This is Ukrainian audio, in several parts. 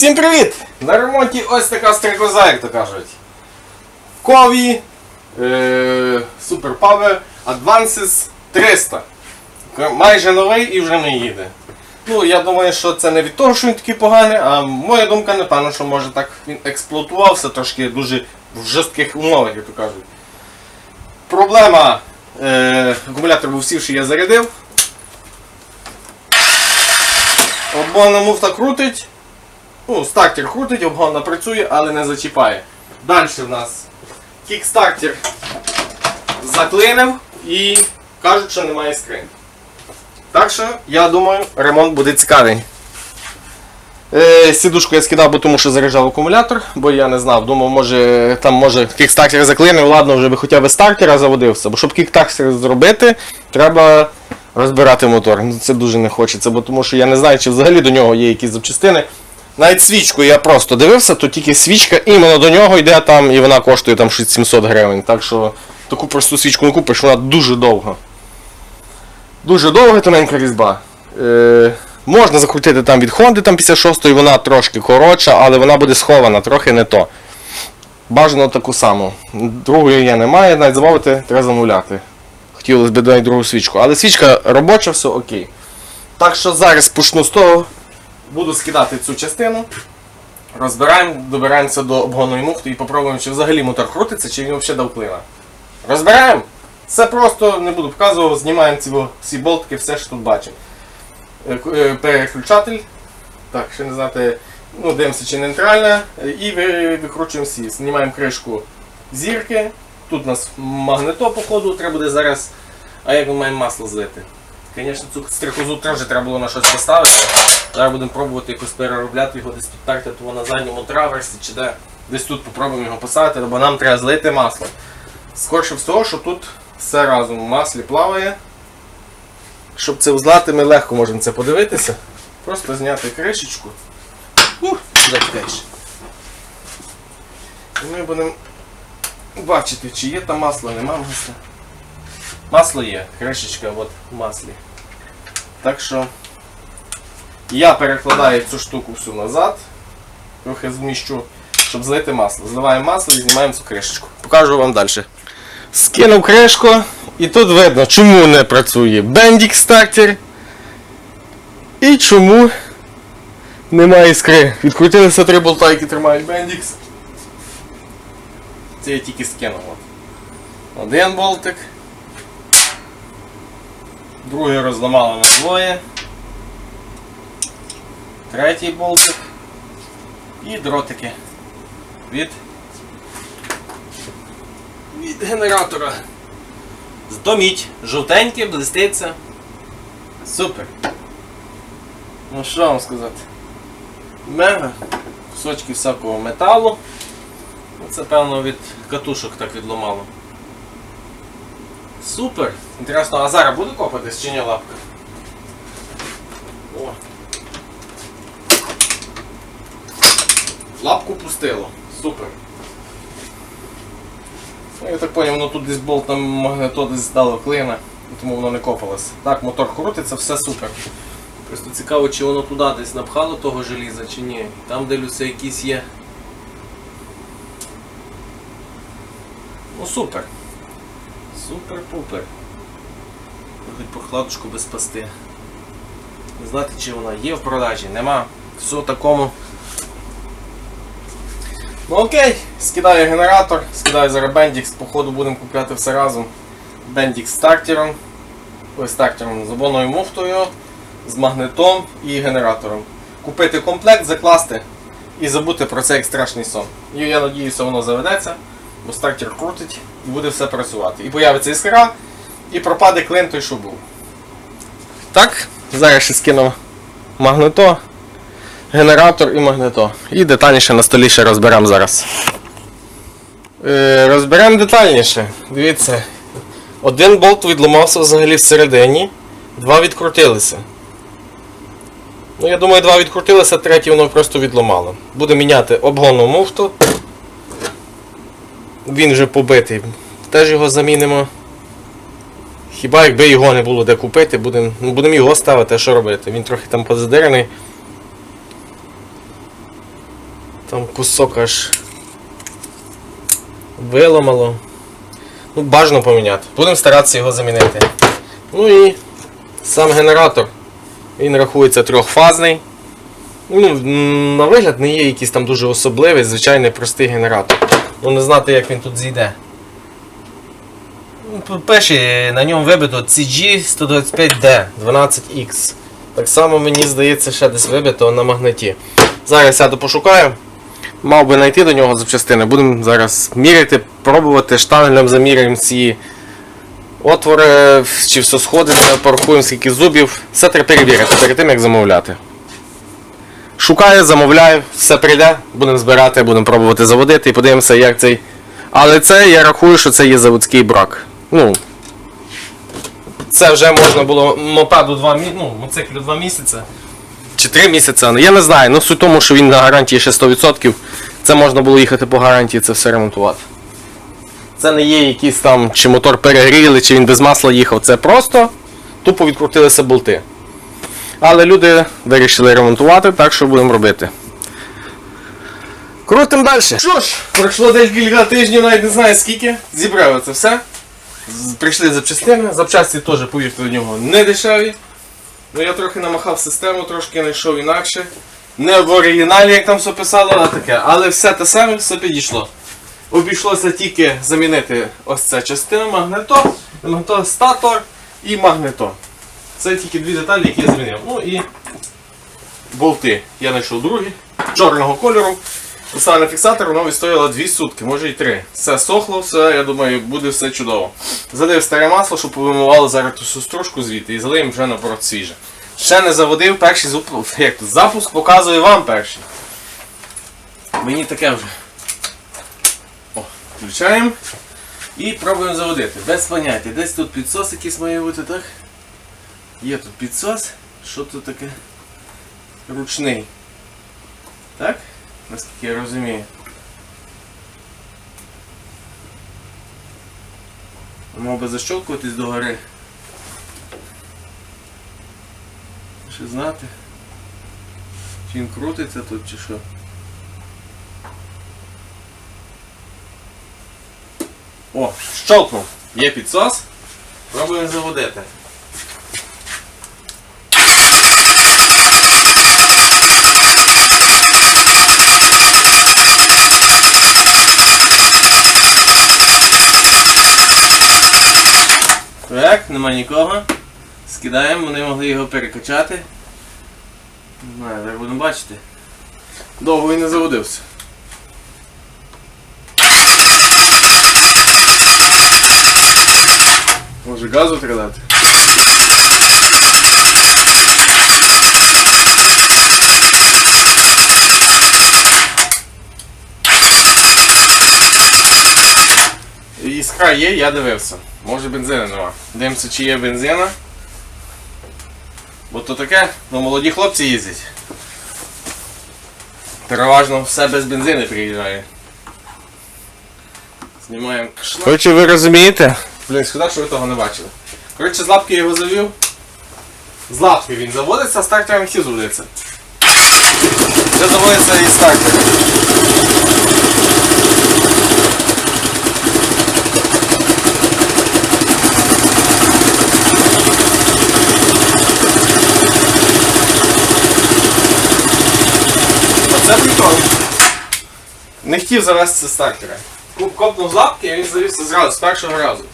Всім привіт! На ремонті ось така стрекоза, як то кажуть. Кові е, Super Power Advances 300. Майже новий і вже не їде. Ну, я думаю, що це не від того, що він такий поганий, а моя думка, напевно, що може так він експлуатувався трошки дуже в жорстких умовах, як то кажуть. Проблема. Е, акумулятор був сівший, я зарядив. Обманна муфта крутить. Ну, стартер крутить, обгонна працює, але не зачіпає. Далі в нас кікстартер заклинив і кажуть, що немає скрин. Так що, я думаю, ремонт буде цікавий. Е, сідушку я скидав, бо тому що заряджав акумулятор, бо я не знав. Думав, може там може кікстартер заклинив, ладно, вже би хоча б стартера заводився. Бо щоб кікстартер зробити, треба розбирати мотор. Ну, Це дуже не хочеться, бо тому що я не знаю, чи взагалі до нього є якісь запчастини. Навіть свічку я просто дивився, то тільки свічка іменно до нього йде там, і вона коштує там щось 700 гривень. Так що таку просту свічку не купиш, вона дуже довга. Дуже довга тоненька різьба. Е, можна закрутити там від Honda там 56-ї, вона трошки коротша, але вона буде схована, трохи не то. Бажано таку саму. Другої я не маю, навіть замовити, треба замовляти. Хотілося б навіть другу свічку. Але свічка робоча, все окей. Так що зараз почну з того. Буду скидати цю частину. Розбираємо, добираємося до обгонної муфти і попробуємо, чи взагалі мотор крутиться, чи він взагалі дав. Розбираємо! Все просто не буду показувати, знімаємо ці, всі болтики, все, що тут бачимо. Е, е, Переключатель. Так, ще не знати, ну, дивимося, чи нейтральна. І викручуємо всі. Знімаємо кришку зірки. Тут у нас магнето, походу, треба буде зараз. А як ми маємо масло злити? Звісно, цю стрихозу теж треба було на щось поставити. Зараз будемо пробувати якось переробляти його десь підтарти того на задньому траверсі чи де. Десь тут попробуємо його поставити, бо нам треба злити масло. Скорше всього, що тут все разом в маслі плаває. Щоб це взлати, ми легко можемо це подивитися. Просто зняти кришечку. Ух. І ми будемо бачити, чи є там масло, нема масла. Масло є, кришечка от в маслі. Так що я перекладаю цю штуку всю назад, трохи зміщу, щоб злити масло. Зливаємо масло і знімаємо цю кришечку. Покажу вам далі. Скинув кришку і тут видно, чому не працює Bendix стартер і чому немає іскри. Відкрутилися три болта, які тримають Bendix. Це я тільки скинув. Один болтик. Другий розламало на двоє. Третій болтик. І дротики від, від генератора. Здоміть. Жовтеньке, блиститься. Супер. Ну що вам сказати? Мега. Кусочки всякого металу. Ну, Це певно від катушок так відломало. Супер! Інтересно, а зараз буде копатись чи ні лапка? О. Лапку пустило. Супер. Ну, я так поняв, воно тут десь болт на магнето десь здало клина, тому воно не копалось. Так, мотор крутиться, все супер. Просто цікаво, чи воно туди десь напхало того желіза, чи ні. Там дивлюся якісь є. Ну супер. Супер-пупер. Хоч прохладочку без пасти. Не знати, чи вона є в продажі, нема. Все в такому. Ну окей, скидаю генератор, скидаю зараз Bendix, походу будемо купляти все разом. З стартером. Ось стартером з обоною муфтою, з магнетом і генератором. Купити комплект, закласти і забути про цей страшний сон. І я надіюся, воно заведеться, бо стартер крутить буде все працювати. І появиться іскра, і пропаде клин той, що був. Так, зараз ще скину магнето, генератор і магнето. І детальніше на столі ще розберемо зараз. Е, розберемо детальніше. Дивіться. Один болт відламався взагалі всередині, два відкрутилися. Ну, я думаю, два відкрутилися, третій воно просто відламало. Буду міняти обгонну муфту. Він вже побитий. Теж його замінимо. Хіба якби його не було де купити, будемо ну, будем його ставити, а що робити? Він трохи там позадирений. Там кусок аж виламало. Ну, бажано поміняти. Будемо старатися його замінити. Ну і сам генератор. Він рахується трьохфазний. Ну, на вигляд не є якийсь там дуже особливий, звичайний простий генератор. Ну не знати, як він тут зійде. Ну, Перший на ньому вибито CG125D 12X. Так само мені здається, ще десь вибито на магнеті. Зараз сяду пошукаю. Мав би знайти до нього запчастини. Будемо зараз міряти, пробувати, штангелем заміряємо ці отвори, чи все сходиться, порахуємо скільки зубів. Все треба перевірити перед тим, як замовляти. Шукаю, замовляю, все прийде, будемо збирати, будемо пробувати заводити і подивимося, як цей. Але це я рахую, що це є заводський брак. Ну. Це вже можна було мопеду 2 мі... ну, моциклю 2 місяці. Чи 3 місяці, ну, я не знаю. Ну суть тому, що він на гарантії ще 100%. Це можна було їхати по гарантії, це все ремонтувати. Це не є якийсь там, чи мотор перегріли, чи він без масла їхав. Це просто тупо відкрутилися болти. Але люди вирішили ремонтувати, так що будемо робити. Крутим далі. Що ж, пройшло декілька тижнів, навіть не знаю скільки. Зібрали це все. Прийшли запчастини. Запчасті теж, повірте, до нього не дешеві. Ну я трохи намахав систему, трошки знайшов інакше. Не в оригіналі, як там все писало, а таке. Але все те саме, все підійшло. Обійшлося тільки замінити ось ця частина магнето, магнетостатор і магнето. Це тільки дві деталі, які я замінив. Ну і болти. Я знайшов другі, чорного кольору. Поставив фіксатор, воно відстояло 2 сутки, може і 3. Все сохло, все, я думаю, буде все чудово. Залив старе масло, щоб повимивало зараз ту стружку звідти і залиємо вже наоборот свіже. Ще не заводив, перший як тут, запуск показує вам перший. Мені таке вже. О, включаємо. І пробуємо заводити. Без поняття. Десь тут підсос якийсь має бути, так? Є тут підсос. Що тут таке? Ручний. Так? Наскільки я розумію. Мав би защолкуватись до гори. Ще знати. Чи він крутиться тут чи що. О, щолкнув. Є підсос. Пробуємо заводити. Так, нема нікого. Скидаємо, вони могли його перекачати. Не знаю, зараз будемо бачити. Довго він не заводився. Може газу треба дати? Іскра є, я дивився. Може бензину нема. Дивимося, чи є бензина. Бо то таке, ну молоді хлопці їздять. Переважно все без бензини приїжджає. Знімаємо шлак. Коротше, ви розумієте? Блін, шкода, що ви того не бачили. Коротше, з лапки його завів. З лапки він заводиться, а стартером хотів заводиться. Це заводиться і стартер. Прикол. Не хотів завести стартера. Копнув з лапки, і він завівся зразу, з першого разу.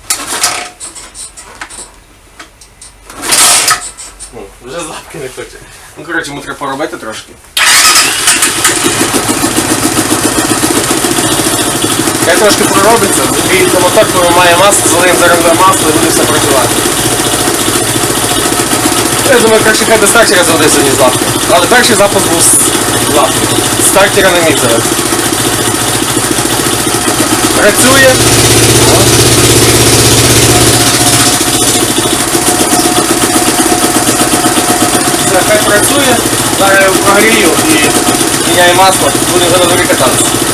Ну, вже з лапки не хоче. Ну, коротше, йому треба поробити трошки. Хай трошки проробиться, закриється мотор, коли має масло, залиємо зараз масло і буде все працювати. Я думаю, краще хай до стартера заведеться, ніж лапки. Але перший запуск був з лапки. Стартера не міг завести. Працює. Хай працює. Зараз я прогрію і міняю масло, буде вже на кататися.